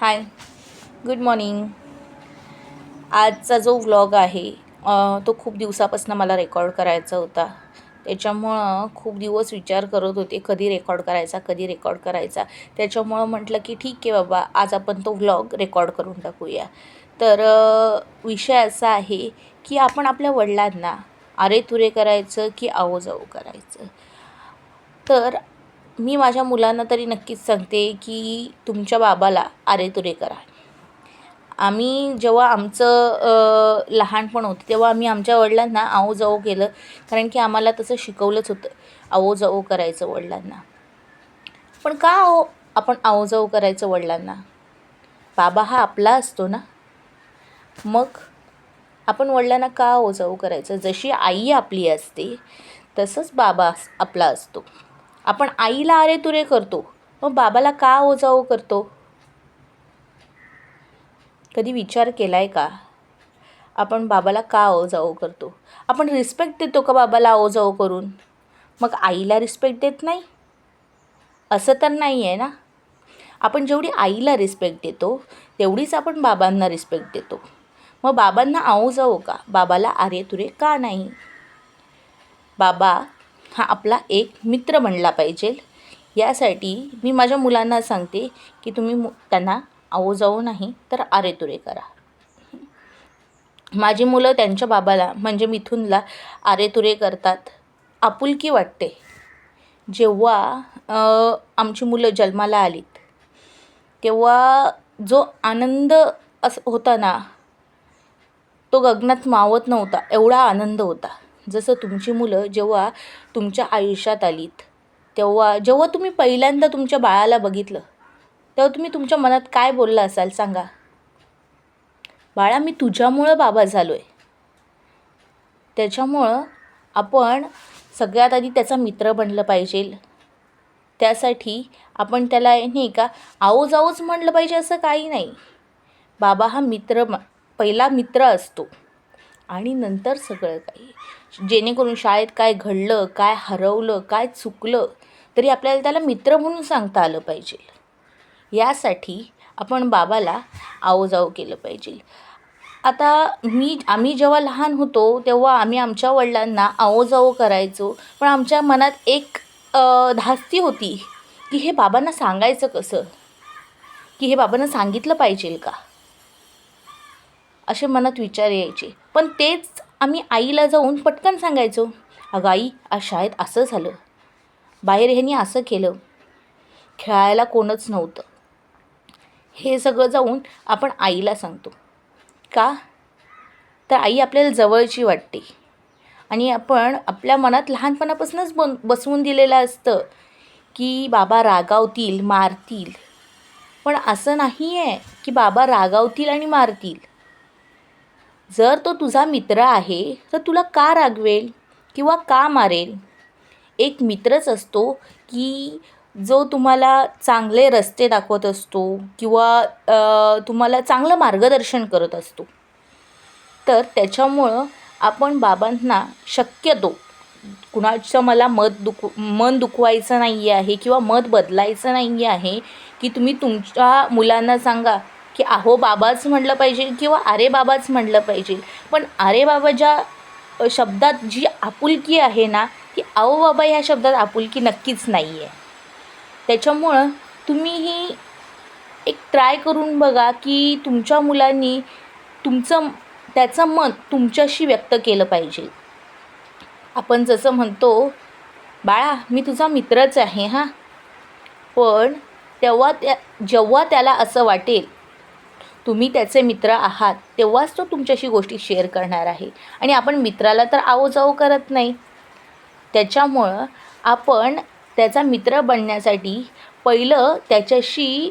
Hi good morning आजचा जो vlog आहे तो खूप दिवसापासून मला रेकॉर्ड करायचा होता. त्याच्यामुळं खूप दिवस विचार करत होते कधी रेकॉर्ड करायचा कधी रेकॉर्ड करायचा. त्याच्यामुळं म्हटलं की ठीक आहे बाबा आज आपण तो व्लॉग रेकॉर्ड करून टाकूया. तर विषय असा आहे की आपण आपल्या वडिलांना अरे तुरे करायचं की आहो जाऊ करायचं. तर मी माझ्या मुलांना तरी नक्कीच सांगते की तुमच्या बाबाला आरे तुरे करा. आम्ही जेव्हा आमचं लहानपण होतं तेव्हा आम्ही आमच्या वडिलांना आहो जाओ केलं. कारण की आम्हाला तसं शिकवलंच होतं आओ जाओ करायचं वडिलांना. पण का हो आपण आओ जाओ करायचं वडिलांना? बाबा हा आपला असतो ना? मग आपण वडिलांना का आहो जाओ करायचं? जशी आई आपली असते तसंच बाबा अस- आपला असतो. आपण आईला अरे तुरे करतो. मग बाबाला का आहो जाओ करतो? कधी विचार केला आहे का? आपण बाबाला का ओ करतो? आपण रिस्पेक्ट देतो का बाबाला ओ जाओ करून? मग आईला रिस्पेक्ट देत नाही? असं तर नाही आहे ना? आपण जेवढी आईला रिस्पेक्ट देतो तेवढीच आपण बाबांना रिस्पेक्ट देतो. मग बाबांना आओ जाओ का? बाबाला आरे तुरे का नाही? बाबा हा आपला एक मित्र बनला पाहिजे. यासाठी मी माझ्या मुलांना सांगते की तुम्ही मु त्यांना आहो जाऊ नाही तर आरे तुरे करा. माझी मुलं त्यांच्या बाबाला म्हणजे मिथुनला आरे तुरे करतात. आपुलकी वाटते. जेव्हा आमची मुलं जन्माला आलीत तेव्हा जो आनंद असं होता ना तो गगनात मावत नव्हता एवढा आनंद होता. जसं तुमची मुलं जेव्हा तुमच्या आयुष्यात आलीत तेव्हा जेव्हा तुम्ही पहिल्यांदा तुमच्या बाळाला बघितलं तेव्हा तुम्ही तुमच्या मनात काय बोलला असाल सांगा? बाळा मी तुझ्यामुळं बाबा झालो आहे त्याच्यामुळं आपण सगळ्यात आधी त्याचा मित्र बनलं पाहिजे. त्यासाठी आपण त्याला नाही का आहो जाओच म्हणलं पाहिजे असं काही नाही. बाबा हा मित्र म पहिला मित्र असतो. आणि नंतर सगळं काही. जेणेकरून शाळेत काय घडलं काय हरवलं काय चुकलं तरी आपल्याला त्याला मित्र म्हणून सांगता आलं पाहिजे. यासाठी आपण बाबाला आवजाव केलं पाहिजे. आता मी आम्ही जेव्हा लहान होतो तेव्हा आम्ही आमच्या वडिलांना आहो करायचो. पण आमच्या मनात एक धास्ती होती की हे बाबांना सांगायचं कसं? की हे बाबांना सांगितलं पाहिजे का? असे मनात विचार यायचे. पण तेच आम्ही आईला जाऊन पटकन सांगायचो अगं आई आज शाळेत असं झालं. बाहेर ह्यांनी असं केलं. खेळायला कोणच नव्हतं. हे सगळं जाऊन आपण आईला सांगतो. का? तर आई आपल्याला जवळची वाटते. आणि आपण आपल्या मनात लहानपणापासूनच बन बसवून दिलेलं असतं की बाबा रागावतील मारतील. पण असं नाही आहे की बाबा रागावतील आणि मारतील. जर तो तुझा मित्र आहे तर तुला का रागवेल किंवा का मारेल? एक मित्रच असतो की जो तुम्हाला चांगले रस्ते दाखवत असतो किंवा तुम्हाला चांगलं मार्गदर्शन करत असतो. तर त्याच्यामुळं आपण बाबांना शक्यतो कुणाचं मला मत दुख मन दुखवायचं नाही आहे किंवा मत बदलायचं नाही आहे की तुम्ही तुमच्या मुलांना सांगा की अहो बाबाच म्हटलं पाहिजे किंवा अरे बाबाच म्हटलं पाहिजे. पण अरे बाबा ज्या शब्दात जी आपुलकी आहे ना ती आहो बाबा ह्या शब्दात आपुलकी नक्कीच नाही आहे त्याच्यामुळं तुम्हीही एक ट्राय करून बघा की तुमच्या मुलांनी तुमचं त्याचं मन तुमच्याशी व्यक्त केलं पाहिजे. आपण जसं म्हणतो बाळा मी तुझा मित्रच आहे हां. पण तेव्हा त्या जेव्हा त्याला असं वाटेल तुम्ही त्याचे मित्र आहात तेव्हाच तो तुमच्याशी गोष्टी शेअर करणार आहे. आणि आपण मित्राला तर आहो जाओ करत नाही. त्याच्यामुळं आपण त्याचा मित्र बनण्यासाठी पहिलं त्याच्याशी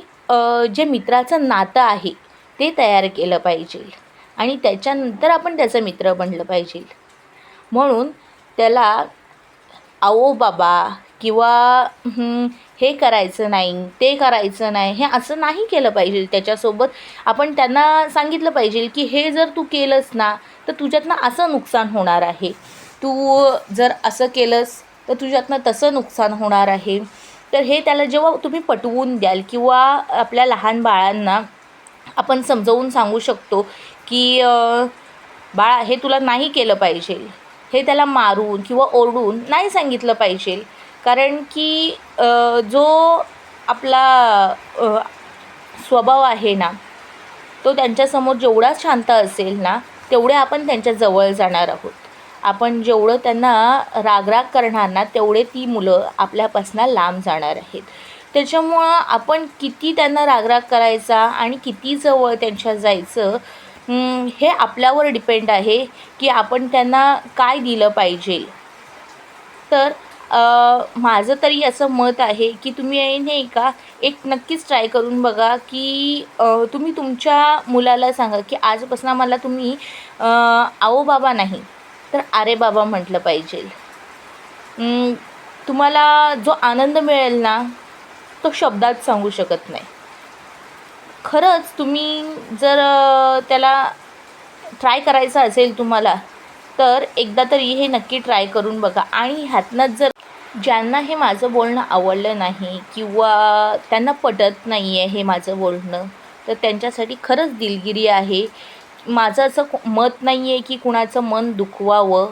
जे मित्राचं नातं आहे ते तयार केलं पाहिजे. आणि त्याच्यानंतर आपण त्याचं मित्र बनलं पाहिजे. म्हणून त्याला आओ बाबा किंवा हे करायचं नाही ते करायचं नाही हे असं नाही केलं पाहिजे त्याच्यासोबत. आपण त्यांना सांगितलं पाहिजे की हे जर तू केलंस ना तर तुझ्यातनं असं नुकसान होणार आहे. तू जर असं केलंस तर तुझ्यातनं तसं नुकसान होणार आहे. तर हे त्याला जेव्हा तुम्ही पटवून द्याल किंवा आपल्या लहान बाळांना आपण समजवून सांगू शकतो की बाळा हे तुला नाही केलं पाहिजे. हे त्याला मारून किंवा ओरडून नाही सांगितलं पाहिजे. कारण की जो आपला स्वभाव आहे ना तो त्यांच्यासमोर जेवढा शांत असेल ना तेवढे आपण त्यांच्या जवळ जाणार आहोत. आपण जेवढं त्यांना रागराग करणार ना तेवढे ती मुलं आपल्यापासून लांब जाणार आहेत. त्याच्यामुळं आपण किती त्यांना रागराग करायचा आणि किती जवळ त्यांच्या जायचं हे आपल्यावर डिपेंड आहे की आपण त्यांना काय दिलं पाहिजे. तर माझं तरी असं मत आहे की तुम्ही नाही का एक नक्कीच ट्राय करून बघा की तुम्ही तुमच्या मुलाला सांगा की आजपासून मला तुम्ही आओ बाबा नाही तर अरे बाबा म्हटलं पाहिजे. तुम्हाला जो आनंद मिळेल ना तो शब्दात सांगू शकत नाही. खरंच तुम्ही जर त्याला ट्राय करायचं असेल तुम्हाला तर एकदा तरी हे नक्की ट्राय करून बघा. आणि ह्यातनंच जर ज्यांना हे माझं बोलणं आवडलं नाही किंवा त्यांना पटत नाही आहे हे माझं बोलणं तर त्यांच्यासाठी खरंच दिलगिरी आहे. माझं असं मत नाही आहे की कुणाचं मन दुखवावं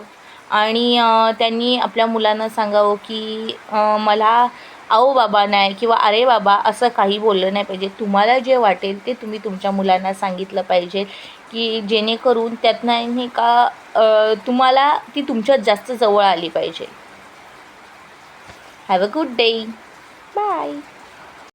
आणि त्यांनी आपल्या मुलांना सांगावं की मला आओ बाबा नाही किंवा अरे बाबा असं काही बोललं नाही पाहिजे. तुम्हाला जे वाटेल ते तुम्ही तुमच्या मुलांना सांगितलं पाहिजे की जेणेकरून त्यातनं का तुम्हाला ती तुमच्यात जास्त जवळ आली पाहिजे. Have a good day. Bye.